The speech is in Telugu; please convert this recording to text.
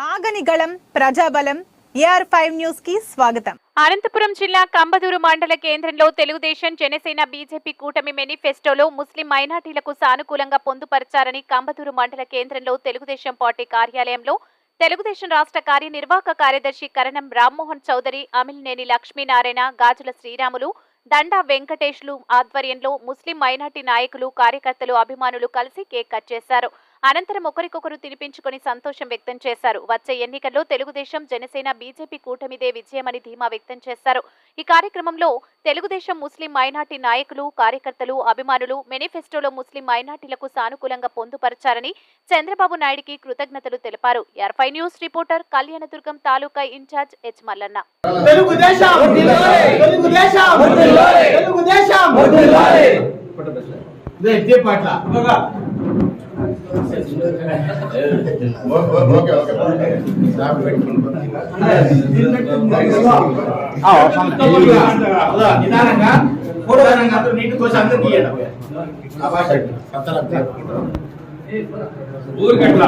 ఆగని గళం ప్రజాబలం ఏఆర్ ఫైవ్ న్యూస్కి స్వాగతం. అనంతపురం జిల్లా కంబదూరు మండల కేంద్రంలో తెలుగుదేశం జనసేన బీజేపీ కూటమి మేనిఫెస్టోలో ముస్లిం మైనార్టీలకు సానుకూలంగా పొందుపరచారని కంబదూరు మండల కేంద్రంలో తెలుగుదేశం పార్టీ కార్యాలయంలో తెలుగుదేశం రాష్ట్ర కార్యనిర్వాహక కార్యదర్శి కరణం రామ్మోహన్ చౌదరి అమిలినేని లక్ష్మీనారాయణ గాజుల శ్రీరాములు దండా వెంకటేష్లు ఆధ్వర్యంలో ముస్లిం మైనార్టీ నాయకులు కార్యకర్తలు అభిమానులు కలిసి కేక్ కట్ చేశారు. అనంతరం ఒకరికొకరు తినిపించుకొని సంతోషం వ్యక్తం చేశారు. వచ్చే ఎన్నికల్లో తెలుగుదేశం జనసేన బీజేపీ కూటమిదే విజయమని ధీమా వ్యక్తం చేశారు. ఈ కార్యక్రమంలో తెలుగుదేశం ముస్లిం మైనార్టీ నాయకులు కార్యకర్తలు అభిమానులు మేనిఫెస్టోలో ముస్లిం మైనార్టీలకు సానుకూలంగా పొందుపరచారని చంద్రబాబు నాయుడికి కృతజ్ఞతలు తెలిపారు. ఎర్ఫై news reporter Kalyanadurgam taluka in charge H Mallanna. Telugu Desam! Telugu Desam Telugu Desam ఇదే ఇదే పాటల ఓకే ఓకే నిదానంగా నిదానంగా నీటి కోసం అందరికి ఇయ్యండి. ఆ భాష అంతా ఊరికట్లా